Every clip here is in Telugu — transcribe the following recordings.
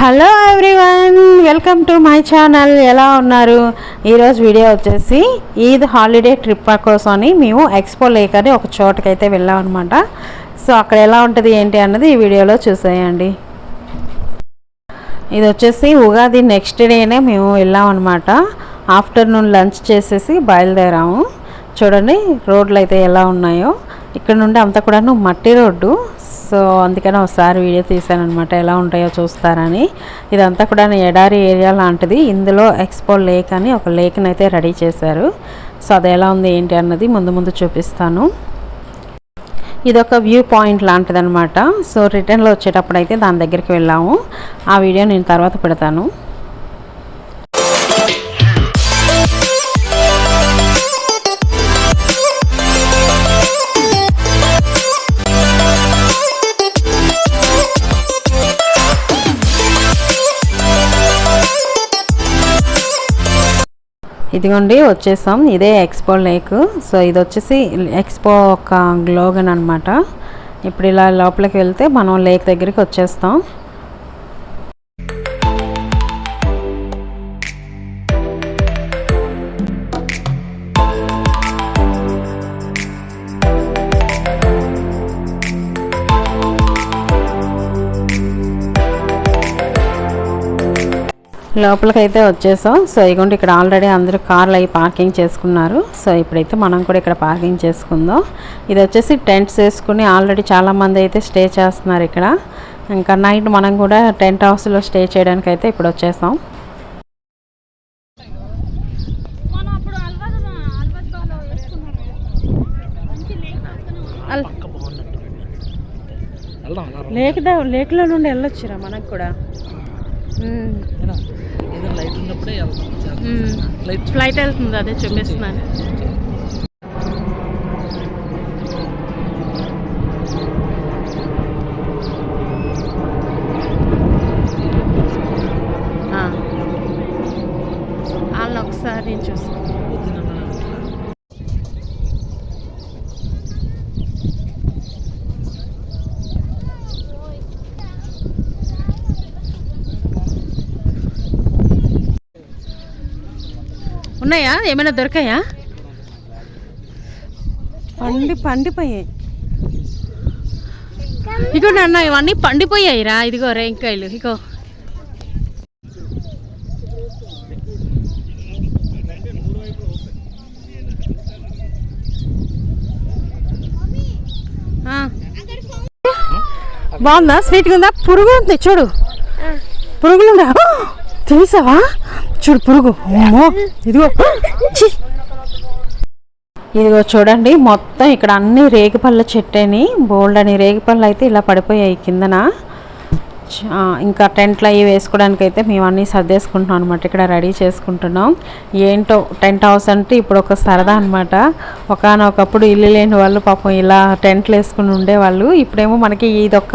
Hello everyone welcome to my channel ఎలా ఉన్నారు? ఈరోజు వీడియో వచ్చేసి ఈద్ హాలిడే ట్రిప్ కోసమని మేము ఎక్స్పో లేక్ అని ఒక చోటకైతే వెళ్ళాం అనమాట సో అక్కడ ఎలా ఉంటుంది ఏంటి అన్నది ఈ వీడియోలో చూసేయండి. ఇది వచ్చేసి ఉగాది నెక్స్ట్ డేనే మేము వెళ్ళాం అనమాట ఆఫ్టర్నూన్ లంచ్ చేసేసి బయలుదేరాము. చూడండి రోడ్లు అయితే ఎలా ఉన్నాయో. ఇక్కడ నుండి అంతా కూడాను మట్టి రోడ్డు. సో అందుకని ఒకసారి వీడియో తీసాను అనమాట ఎలా ఉంటాయో చూస్తారని. ఇదంతా కూడా ఎడారి ఏరియా లాంటిది. ఇందులో ఎక్స్పో లేక్ అని ఒక లేక్ని అయితే రెడీ చేశారు. సో అది ఎలా ఉంది ఏంటి అన్నది ముందు ముందు చూపిస్తాను. ఇది ఒక వ్యూ పాయింట్ లాంటిది అనమాట సో రిటర్న్లో వచ్చేటప్పుడు అయితే దాని దగ్గరికి వెళ్ళాము. ఆ వీడియో నేను తర్వాత పెడతాను. ఇదిగోండి వచ్చేసాం. ఇదే ఎక్స్పో లేక్ సో ఇది వచ్చేసి ఎక్స్పో ఒక గ్లోగన్ అనమాట ఇప్పుడు ఇలా లోపలికి వెళ్తే మనం లేక్ దగ్గరికి వచ్చేస్తాం. లోపలికి అయితే వచ్చేసాం. సో ఇగోండి ఇక్కడ ఆల్రెడీ అందరూ కార్లు అవి పార్కింగ్ చేసుకున్నారు. సో ఇప్పుడైతే మనం కూడా ఇక్కడ పార్కింగ్ చేసుకుందాం. ఇది వచ్చేసి టెంట్స్ వేసుకుని ఆల్రెడీ చాలామంది అయితే స్టే చేస్తున్నారు ఇక్కడ. ఇంకా నైట్ మనం కూడా టెంట్ హౌస్లో స్టే చేయడానికి అయితే ఇప్పుడు వచ్చేసాం. లేక్ లేక్లో నుండి వెళ్ళొచ్చురా మనకు కూడా? లైట్ ఉన్నప్పుడే లైట్ ఫ్లైట్ వెళ్తుంది అదే చూపిస్తున్నాను వాళ్ళని ఒకసారి నేను చూస్తాను పొద్దున ఉన్నాయా? ఏమైనా దొరికాయా? పండి పండిపోయాయి. ఇగో నాన్న ఇవన్నీ పండిపోయాయి రా ఇదిగో రేంకాయలు ఇగో. ఆ. బాగుందా? స్వీట్గా ఉందా? పురుగు ఉంది చూడు. పురుగులు ఉందా తెలిసావా చూడు పురుగు. ఇదిగో. ఇదిగో చూడండి మొత్తం ఇక్కడ అన్ని రేగిపళ్ళ చెట్టేని బోల్డ్ అని రేగిపళ్ళు అయితే ఇలా పడిపోయాయి కిందన. ఇంకా టెంట్లు అవి వేసుకోవడానికి అయితే మేము అన్నీ సర్దేసుకుంటున్నాం అనమాట ఇక్కడ రెడీ చేసుకుంటున్నాం. ఏంటో టెంట్ హౌస్ అంటే ఇప్పుడు ఒక సరదా అనమాట ఒకనొకప్పుడు ఇల్లు లేని వాళ్ళు పాపం ఇలా టెంట్లు వేసుకుని ఉండేవాళ్ళు. ఇప్పుడేమో మనకి ఇది ఒక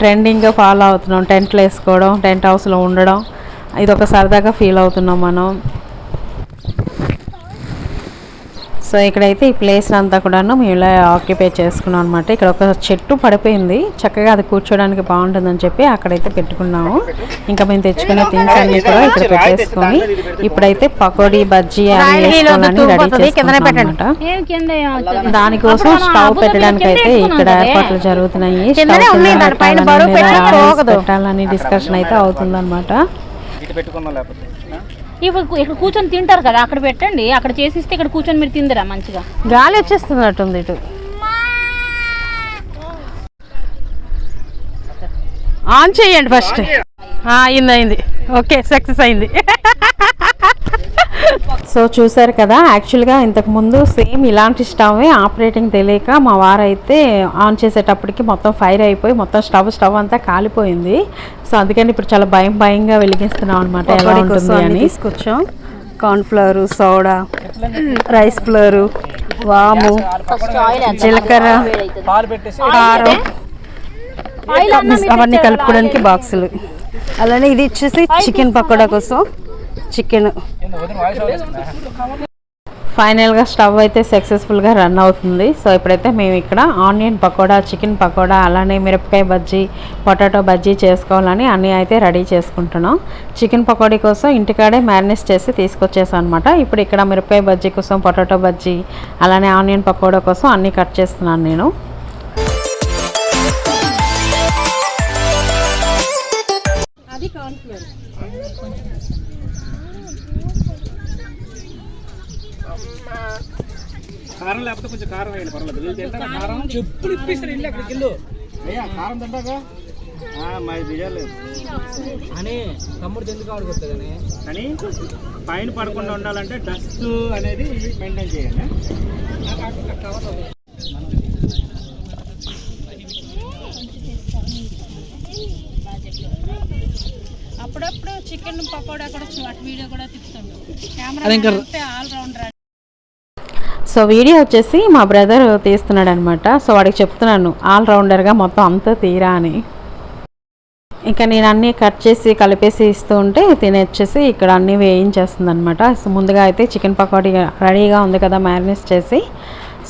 ట్రెండింగ్గా ఫాలో అవుతున్నాం టెంట్లు వేసుకోవడం టెంట్ హౌస్లో ఉండడం. ఇది ఒక సరదాగా ఫీల్ అవుతున్నాం మనం. సో ఇక్కడైతే ఈ ప్లేస్ అంతా కూడాను మేము ఇలా ఆక్యుపై చేసుకున్నాం అనమాట ఇక్కడ ఒక చెట్టు పడిపోయింది. చక్కగా అది కూర్చోడానికి బాగుంటుందని చెప్పి అక్కడైతే పెట్టుకున్నాము. ఇంకా మేము తెచ్చుకునే థింగ్స్ అన్ని కూడా ఇక్కడ పెట్టేసుకొని ఇప్పుడైతే పకోడీ బజ్జీ అవి వేసుకోవాలని రెడీ ఏమవుతుంది దానికోసం స్టవ్ పెట్టడానికి అయితే ఇక్కడ ఏర్పాట్లు జరుగుతున్నాయి. స్టవ్ పెట్టాలని డిస్కషన్ అయితే అవుతుందన్నమాట. పెట్టుకుందాం లేకపోతే? ఇప్పుడు ఇక్కడ కూర్చొని తింటారు కదా అక్కడ పెట్టండి. అక్కడ చేసిస్తే ఇక్కడ కూర్చొని మీరు తిందిరా మంచిగా. గాలి వచ్చేస్తున్నట్టుంది ఇటు. ఆన్ చేయండి ఫస్ట్. అయింది అయింది. ఓకే సక్సెస్ అయింది. సో చూసారు కదా యాక్చువల్గా ఇంతకు ముందు సేమ్ ఇలాంటి స్టవ్ ఆపరేటింగ్ తెలియక మా వారైతే ఆన్ చేసేటప్పటికి మొత్తం ఫైర్ అయిపోయి మొత్తం స్టవ్ స్టవ్ అంతా కాలిపోయింది. సో అందుకని ఇప్పుడు చాలా భయం భయంగా వెలిగిస్తున్నాం అనమాట ఎలా ఉంటుంది అని. తీసుకొచ్చాం. కార్న్ఫ్లవర్ సోడా రైస్ ఫ్లవర్ వాము జీలకర్ర కారం అవన్నీ కలుపుకోవడానికి బాక్సులు అలానే ఇది వచ్చేసి చికెన్ పకోడా. కోసం. చికెన్? ఫైనల్గా స్టవ్ అయితే సక్సెస్ఫుల్గా రన్ అవుతుంది. సో ఇప్పుడైతే మేము ఇక్కడ ఆనియన్ పకోడా చికెన్ పకోడా అలానే మిరపకాయ బజ్జీ పొటాటో బజ్జీ చేసుకోవాలని అన్నీ అయితే రెడీ చేసుకుంటున్నాం. చికెన్ పకోడీ కోసం ఇంటికాడే మ్యారినేట్ చేసి తీసుకొచ్చేసాం అనమాట ఇప్పుడు ఇక్కడ మిరపకాయ బజ్జీ కోసం పొటాటో బజ్జీ అలానే ఆనియన్ పకోడా కోసం అన్నీ కట్ చేస్తున్నాను నేను. కారం లేకపోతే కొంచెం కారం వేయండి పర్వాలేదు. వీళ్ళు తింటారా? కారం? చెప్పులు ఇప్పిస్తారు ఇల్లు అక్కడికి వెళ్ళు. అయ్యా కారం తింటాగా మాది బియ్యాలేదు అని తమ్ముడు ఎందుకు ఆడుకొస్తా కానీ కానీ పైన పడకుండా ఉండాలంటే డస్ట్ అనేది మెయింటైన్ చేయండి అప్పుడప్పుడు చికెన్ పకోడా కూడా వీడియో కూడా తిప్పుతుండు. అది ఇంకా camera all rounder so video వచ్చేసి మా బ్రదర్ తీస్తున్నాడు అనమాట సో వాడికి చెప్తున్నాను ఆల్ రౌండర్గా మొత్తం అంతా తీరా అని. ఇంకా నేను అన్నీ కట్ చేసి కలిపేసి ఇస్తూ ఉంటే తిని వచ్చేసి ఇక్కడ అన్నీ వేయించేస్తుంది అనమాట సో ముందుగా అయితే చికెన్ పకోడీ రెడీగా ఉంది కదా మ్యారినేట్ చేసి.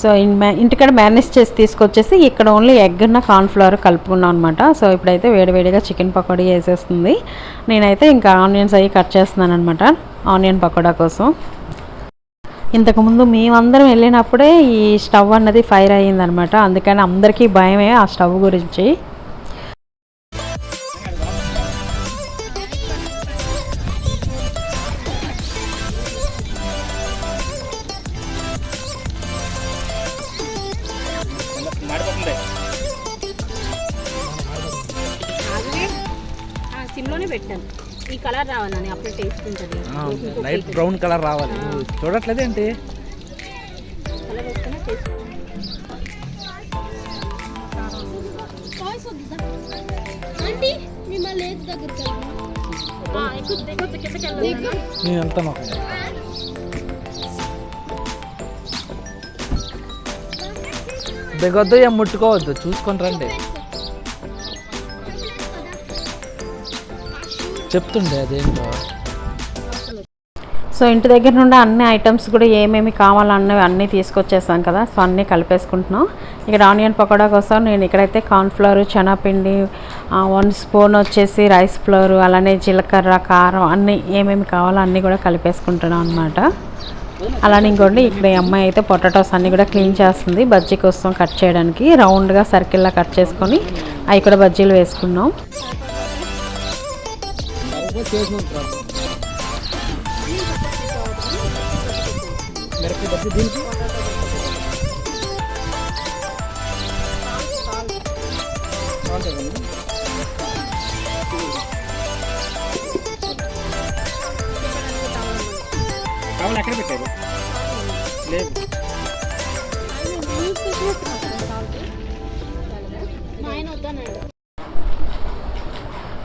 సో ఇన్- మ్యా- ఇంటికాడ మ్యారినేట్ చేసి తీసుకొచ్చేసి ఇక్కడ ఓన్లీ ఎగ్గున్న కార్న్ఫ్లవర్ కలుపుకున్నాం అనమాట సో ఇప్పుడైతే వేడివేడిగా చికెన్ పకోడీ వేసేస్తుంది. నేనైతే ఇంకా ఆనియన్స్ అవి కట్ చేస్తున్నాను అనమాట ఆనియన్ పకోడా కోసం. ఇంతకుముందు మేమందరం వెళ్ళినప్పుడే ఈ స్టవ్ అన్నది ఫైర్ అయ్యిందనమాట. అందుకని అందరికీ భయమే ఆ స్టవ్ గురించి. కలర్ రావాలని అప్పుడు టేస్ట్ ఉంటుంది. లైట్ బ్రౌన్ కలర్ రావాలి. వస్తేనే టేస్ట్ నేను వెళ్తాను దిగొద్దు ఏం ముట్టుకోవద్దు. చూసుకొని రండి. చెప్తుండే అదేంటో సో ఇంటి దగ్గర నుండి అన్ని ఐటమ్స్ కూడా ఏమేమి కావాలన్నవి అన్నీ తీసుకొచ్చేసాం కదా సో అన్నీ కలిపేసుకుంటున్నాం. ఇక్కడ ఆనియన్ పకోడా కోసం నేను ఇక్కడైతే కార్న్ఫ్లవర్ శనగపిండి వన్ స్పూన్ వచ్చేసి రైస్ ఫ్లోర్ అలానే జీలకర్ర కారం అన్నీ ఏమేమి కావాలో అన్నీ కూడా కలిపేసుకుంటున్నాం అనమాట అలానే ఇంకోండి ఇక్కడ ఈ అమ్మాయి అయితే పొటాటోస్ అన్నీ కూడా క్లీన్ చేస్తుంది బజ్జీ కోసం కట్ చేయడానికి. రౌండ్గా సర్కిల్లా కట్ చేసుకొని అవి కూడా బజ్జీలు వేసుకున్నాం. మిరపకాయ బజ్జీ దీనికి బాగుంటుందండి. కావాలి ఎక్కడ పెట్టారు లేదు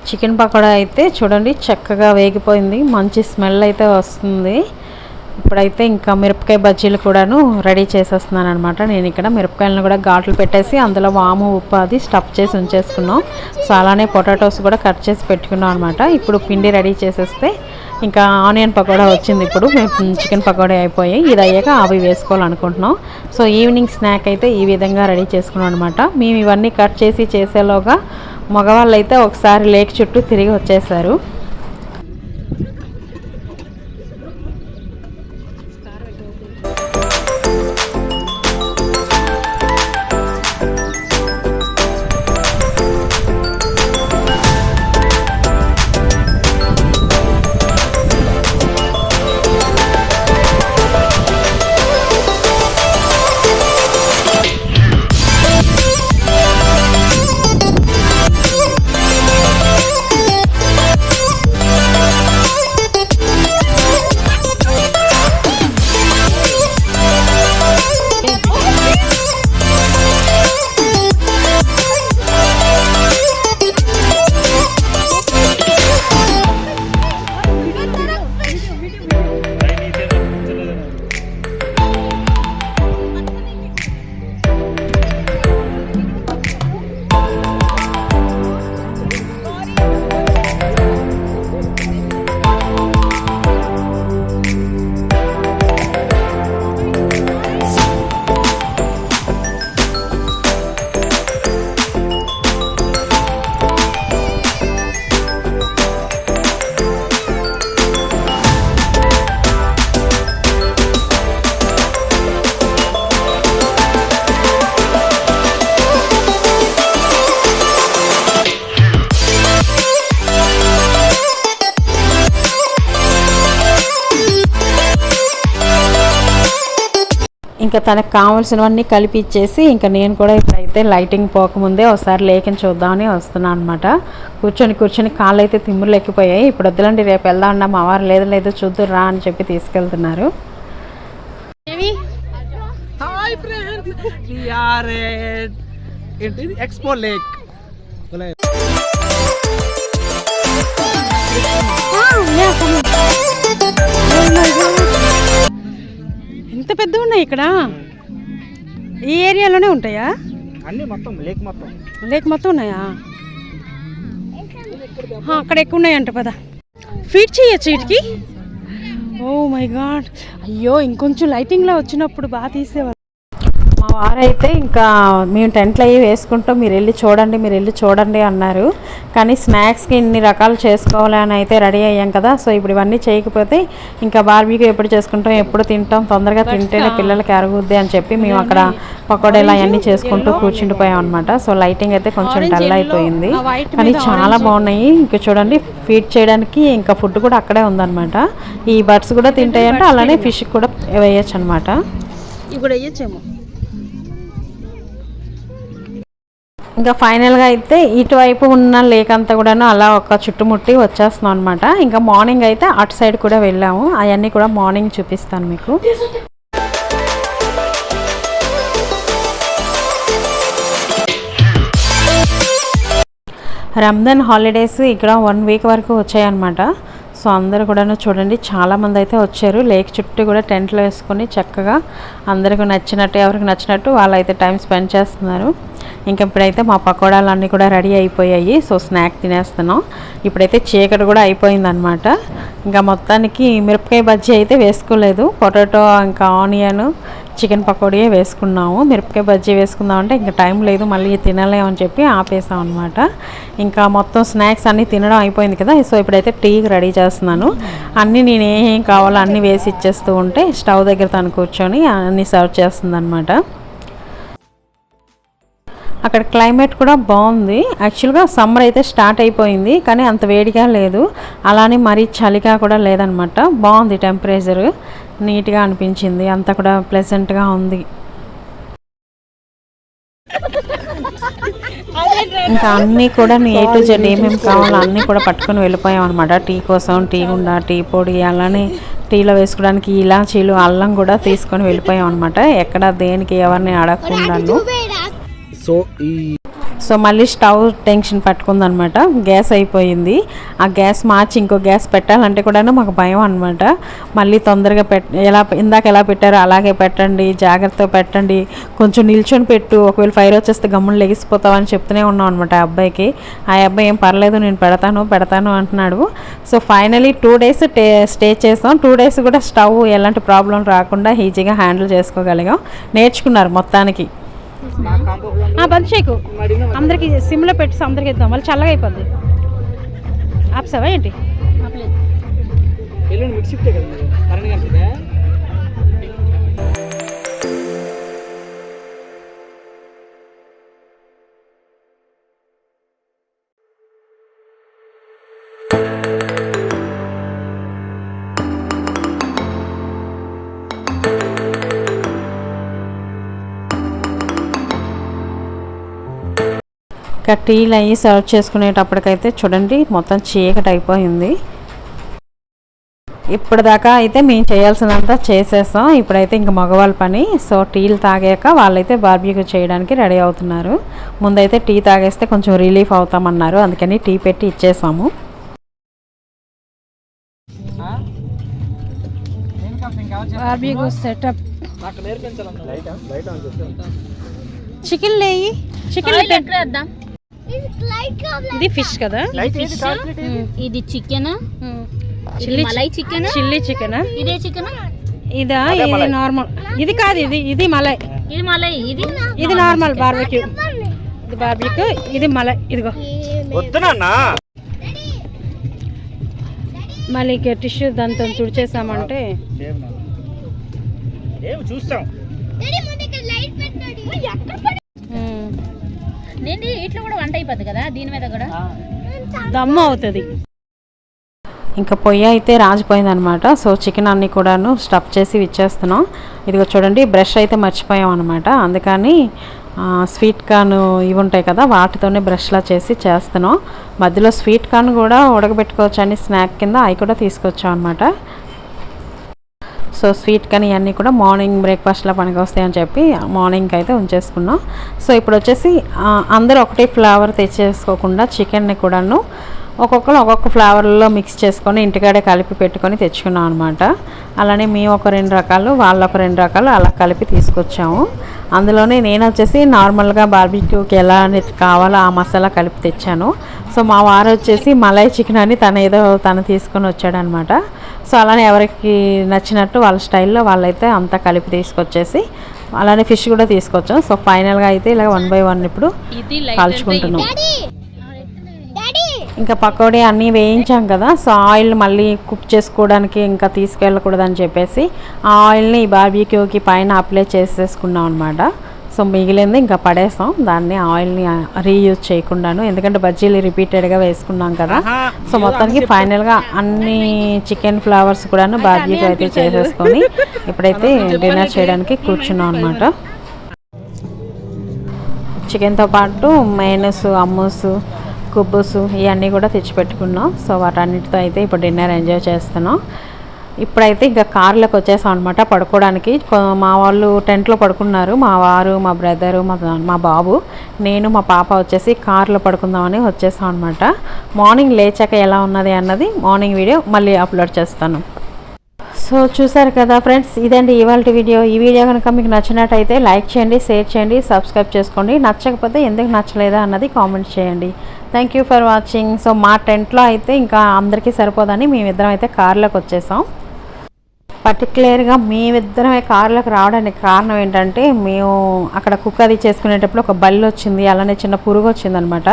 చికెన్ పకోడా అయితే చూడండి చక్కగా వేగిపోయింది. మంచి స్మెల్ అయితే వస్తుంది. ఇప్పుడైతే ఇంకా మిరపకాయ బజ్జీలు కూడాను రెడీ చేసేస్తున్నాను అనమాట నేను ఇక్కడ మిరపకాయలను కూడా ఘాట్లు పెట్టేసి అందులో వాము ఉప్పు అది స్టఫ్ చేసి ఉంచేసుకున్నాం. సో అలానే పొటాటోస్ కూడా కట్ చేసి పెట్టుకున్నాం అనమాట ఇప్పుడు పిండి రెడీ చేసేస్తే ఇంకా ఆనియన్ పకోడా వచ్చింది ఇప్పుడు. మేము చికెన్ పకోడా అయిపోయి ఇది అయ్యాక అవి వేసుకోవాలనుకుంటున్నాం. సో ఈవినింగ్ స్నాక్ అయితే ఈ విధంగా రెడీ చేసుకున్నాం అనమాట మేము ఇవన్నీ కట్ చేసి చేసేలోగా మగవాళ్ళు అయితే ఒకసారి లేక్ చుట్టూ తిరిగి వచ్చేసారు. ఇంకా తనకు కావాల్సినవన్నీ కలిపి ఇచ్చేసి ఇంకా నేను కూడా ఇప్పుడైతే లైటింగ్ పోకముందే ఒకసారి లేఖని చూద్దామని వస్తున్నాను అనమాట కూర్చొని కూర్చొని కాళ్ళు అయితే తిమ్ములు ఎక్కిపోయాయి ఇప్పుడు వద్దులండి రేపు వెళ్దాం అన్నా మా వారు లేదు లేదు చూద్దురు రా అని చెప్పి తీసుకెళ్తున్నారు. Hi friends. ఏంటి ఎక్స్పో లేక్. ఇంత పెద్ద ఉన్నాయి ఇక్కడ? ఈ ఏరియాలోనే ఉంటాయా? అన్ని మొత్తం లేక్ మొత్తం. లేక మొత్తం ఉన్నాయా? అక్కడ ఎక్కువ ఉన్నాయంట పద. ఫీడ్ చేయొచ్చు వీటికి? ఓ మై గాడ్ అయ్యో ఇంకొంచెం లైటింగ్లో వచ్చినప్పుడు బాగా తీసేవారు వారైతే ఇంకా మేము టెంట్లు అవి వేసుకుంటాం మీరు వెళ్ళి చూడండి మీరు వెళ్ళి చూడండి అన్నారు. కానీ స్నాక్స్కి ఇన్ని రకాలు చేసుకోవాలి అని అయితే రెడీ అయ్యాం కదా సో ఇప్పుడు ఇవన్నీ చేయకపోతే ఇంకా బార్బీకి ఎప్పుడు చేసుకుంటాం ఎప్పుడు తింటాం తొందరగా తింటేనే పిల్లలకి అరుగుద్ది అని చెప్పి మేము అక్కడ పకోడీలు అవన్నీ చేసుకుంటూ కూర్చుండిపోయాం అనమాట సో లైటింగ్ అయితే కొంచెం డల్ అయిపోయింది. కానీ చాలా బాగున్నాయి. ఇంకా చూడండి ఫీడ్ చేయడానికి ఇంకా ఫుడ్ కూడా అక్కడే ఉందన్నమాట. ఈ బర్డ్స్ కూడా తింటాయంటే అలానే ఫిష్ కూడా వేయచ్చు అనమాట ఇవి కూడా వేయచ్చేమో. ఇంకా ఫైనల్గా అయితే ఇటువైపు ఉన్న లేక్ అంతా కూడాను అలా ఒక చుట్టుముట్టి వచ్చేస్తున్నాం అనమాట ఇంకా మార్నింగ్ అయితే అటు సైడ్ కూడా వెళ్ళాము. అవన్నీ కూడా మార్నింగ్ చూపిస్తాను మీకు. రంజాన్ హాలిడేస్ ఇక్కడ వన్ వీక్ వరకు వచ్చాయన్నమాట సో అందరూ కూడా చూడండి చాలామంది అయితే వచ్చారు. లేక్ చుట్టూ కూడా టెంట్లు వేసుకొని చక్కగా అందరికి నచ్చినట్టు ఎవరికి నచ్చినట్టు వాళ్ళైతే టైం స్పెండ్ చేస్తున్నారు. ఇంకా ఇప్పుడైతే మా పకోడాలు అన్నీ కూడా రెడీ అయిపోయాయి. సో స్నాక్ తినేస్తున్నాం. ఇప్పుడైతే చీకటి కూడా అయిపోయిందనమాట ఇంకా మొత్తానికి మిరపకాయ బజ్జీ అయితే వేసుకోలేదు. పొటాటో ఇంకా ఆనియన్ చికెన్ పకోడీయే వేసుకున్నాము. మిరపకాయ బజ్జీ వేసుకుందామంటే ఇంకా టైం లేదు. మళ్ళీ తినలేమని చెప్పి ఆపేసాం అనమాట ఇంకా మొత్తం స్నాక్స్ అన్నీ తినడం అయిపోయింది కదా. సో ఇప్పుడైతే టీకి రెడీ చేస్తున్నాను. అన్నీ నేను ఏం కావాలో అన్నీ వేసి ఇచ్చేస్తూ ఉంటే స్టవ్ దగ్గర తను కూర్చొని అన్నీ సర్వ్ చేస్తుంది అనమాట అక్కడ క్లైమేట్ కూడా బాగుంది. యాక్చువల్గా సమ్మర్ అయితే స్టార్ట్ అయిపోయింది కానీ అంత వేడిగా లేదు. అలానే మరీ చలిగా కూడా లేదనమాట. బాగుంది టెంపరేచర్. నీట్గా అనిపించింది. అంతా కూడా ప్లెజెంట్గా ఉంది. ఇంకా అన్నీ కూడా ఏ టు జెడ్ ఏమేమి కావాలో అన్నీ కూడా పట్టుకొని వెళ్ళిపోయాం అనమాట టీ కోసం టీ గుండా టీ పొడి అలానే టీలో వేసుకోవడానికి ఇలాచీలు అల్లం కూడా తీసుకొని వెళ్ళిపోయాం అనమాట ఎక్కడ దేనికి ఎవరిని అడగకుండాను సో ఈ సో మళ్ళీ స్టవ్ టెన్షన్ పట్టుకుందనమాట. గ్యాస్ అయిపోయింది. ఆ గ్యాస్ మార్చి ఇంకో గ్యాస్ పెట్టాలంటే కూడా మాకు భయం అనమాట మళ్ళీ తొందరగా పెట్ ఎలా ఇందాక ఎలా పెట్టారో అలాగే పెట్టండి జాగ్రత్తగా పెట్టండి. కొంచెం నిల్చొని పెట్టు ఒకవేళ ఫైర్ వచ్చేస్తే గమ్మున లెగిసిపోతావని చెప్తూనే ఉన్నాం అనమాట ఆ అబ్బాయికి. ఆ అబ్బాయి ఏం పర్లేదు నేను పెడతాను పెడతాను అంటున్నాడు. సో ఫైనలీ టూ డేస్ టే స్టే చేస్తాం టూ డేస్ కూడా స్టవ్ ఎలాంటి ప్రాబ్లం రాకుండా ఈజీగా హ్యాండిల్ చేసుకోగలిగాం. నేర్చుకున్నారు మొత్తానికి. బంద్ చేయకు. అందరికి సిమ్లో పెట్టి అందరికి ఇద్దాం మళ్ళీ చల్లగా అయిపోద్ది. ఆప్సావా ఏంటి? మిక్స్ ఇంకా టీలు అయ్యి సర్వ్ చేసుకునేటప్పటికైతే చూడండి మొత్తం చీకటి అయిపోయింది. ఇప్పటిదాకా అయితే మేము చేయాల్సినంత చేసేస్తాం ఇప్పుడైతే ఇంక మగవాళ్ళ పని. సో టీలు తాగాక వాళ్ళైతే బార్బీక్యూ చేయడానికి రెడీ అవుతున్నారు. ముందైతే టీ తాగేస్తే కొంచెం రిలీఫ్ అవుతామన్నారు. అందుకని టీ పెట్టి ఇచ్చేసాము. బార్బీక్యూ సెటప్ నాకు నేర్పించాలన్న. లైట్ లైట్ అని చెప్పి చికెన్ లేయి చికెన్ ఇది ఫిష్ కదా? ఏది? ఇది chicken chilli malai chicken chilli chicken ఇదే చికెన్ ఇదా? ఇది నార్మల్ ఇది కాదు ఇది ఇది మలై. ఇది మలై ఇది? ఇది నార్మల్ బార్బెక్యూ ఇది బార్బెక్యూ ఇది మలై. ఇదిగో. వద్దు నాన్న. మళ్ళీ ఇక టిష్యూ దాంతో తుడిచేసామంటే. చూస్తాం. నేను ఇట్లా కూడా వంట అయిపోద్ది కదా? దీని మీద కూడా? దమ్ము అవుతుంది. ఇంకా పొయ్యి అయితే రాజిపోయిందనమాట. సో చికెన్ అన్నీ కూడాను స్టఫ్ చేసి ఇచ్చేస్తున్నాం ఇదిగో చూడండి బ్రష్ అయితే మర్చిపోయాం అనమాట. అందుకని స్వీట్ కార్న్ ఇవి ఉంటాయి కదా వాటితోనే బ్రష్లా చేసి చేస్తున్నాం. మధ్యలో స్వీట్ కార్న్ కూడా ఉడకబెట్టుకోవచ్చు అని స్నాక్ కింద అవి కూడా తీసుకొచ్చాం అనమాట. సో స్వీట్ కానీ ఇవన్నీ కూడా మార్నింగ్ బ్రేక్ఫాస్ట్లో పనికి వస్తాయని చెప్పి మార్నింగ్కి అయితే ఉంచేసుకున్నాం. సో ఇప్పుడు వచ్చేసి అందరూ ఒకటే ఫ్లేవర్ తెచ్చేసుకోకుండా చికెన్ని కూడాను ఒక్కొక్కరు ఒక్కొక్క ఫ్లేవర్లో మిక్స్ చేసుకొని ఇంటికాడే కలిపి పెట్టుకొని తెచ్చుకున్నాం అనమాట అలానే మేము ఒక రెండు రకాలు వాళ్ళు ఒక రెండు రకాలు అలా కలిపి తీసుకొచ్చాము. అందులోనే నేను వచ్చేసి నార్మల్గా బార్బిక్యూకి ఎలా కావాలో ఆ మసాలా కలిపి తెచ్చాను. సో మా వారు వచ్చేసి మలై చికెన్ అని తను ఏదో తను తీసుకొని వచ్చాడనమాట సో అలానే ఎవరికి నచ్చినట్టు వాళ్ళ స్టైల్లో వాళ్ళైతే అంతా కలిపి తీసుకొచ్చేసి అలానే ఫిష్ కూడా తీసుకొచ్చాం. సో ఫైనల్గా అయితే ఇలా వన్ బై వన్ ఇప్పుడు కాల్చుకుంటున్నాం. ఇంకా పకోడీ అన్నీ వేయించాం కదా సో ఆయిల్ మళ్ళీ కుక్ చేసుకోవడానికి ఇంకా తీసుకెళ్ళకూడదని చెప్పేసి ఆ ఆయిల్ని ఈ బార్బీక్యూకి పైన అప్లై చేసేసుకున్నాం అనమాట సో మిగిలింది ఇంకా పడేసాం. దాన్ని ఆయిల్ని రీయూజ్ చేయకుండాను. ఎందుకంటే బజ్జీలు రిపీటెడ్గా వేసుకున్నాం కదా. సో మొత్తానికి ఫైనల్గా అన్ని చికెన్ ఫ్లవర్స్ కూడాను బార్బీక్యూ అయితే చేసేసుకొని ఇప్పుడైతే డిన్నర్ చేయడానికి కూర్చున్నాం అనమాట చికెన్తో పాటు మైనస్ అమ్మూస్ కుబ్బుస్ ఇవన్నీ కూడా తెచ్చిపెట్టుకున్నాం సో వాటన్నిటితో అయితే ఇప్పుడు డిన్నర్ ఎంజాయ్ చేస్తున్నాం. ఇప్పుడైతే ఇంకా కార్లోకి వచ్చేసాం అనమాట పడుకోవడానికి. మా వాళ్ళు టెంట్లో పడుకున్నారు. మా వారు మా బ్రదరు మా మా బాబు నేను మా పాప వచ్చేసి కార్లో పడుకుందామని వచ్చేసాం అనమాట మార్నింగ్ లేచాక ఎలా ఉన్నది అన్నది మార్నింగ్ వీడియో మళ్ళీ అప్లోడ్ చేస్తాను. సో చూసారు కదా ఫ్రెండ్స్ ఇదండి ఇవాళ వీడియో. ఈ వీడియో కనుక మీకు నచ్చినట్టయితే లైక్ చేయండి షేర్ చేయండి సబ్స్క్రైబ్ చేసుకోండి. నచ్చకపోతే ఎందుకు నచ్చలేదా అన్నది కామెంట్ చేయండి. Thank you for watching. So మా టెంట్లో అయితే ఇంకా అందరికీ సరిపోదని మేమిద్దరం అయితే కార్లోకి వచ్చేసాం. పర్టికులర్గా మేమిద్దరమే కార్లోకి రావడానికి కారణం ఏంటంటే మేము అక్కడ కుక్ అది చేసుకునేటప్పుడు ఒక బల్లి వచ్చింది అలానే చిన్న పురుగు వచ్చిందనమాట.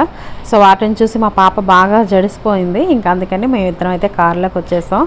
సో వాటిని చూసి మా పాప బాగా జడిసిపోయింది. ఇంకా అందుకని మేమిద్దరం అయితే కార్లోకి వచ్చేసాం.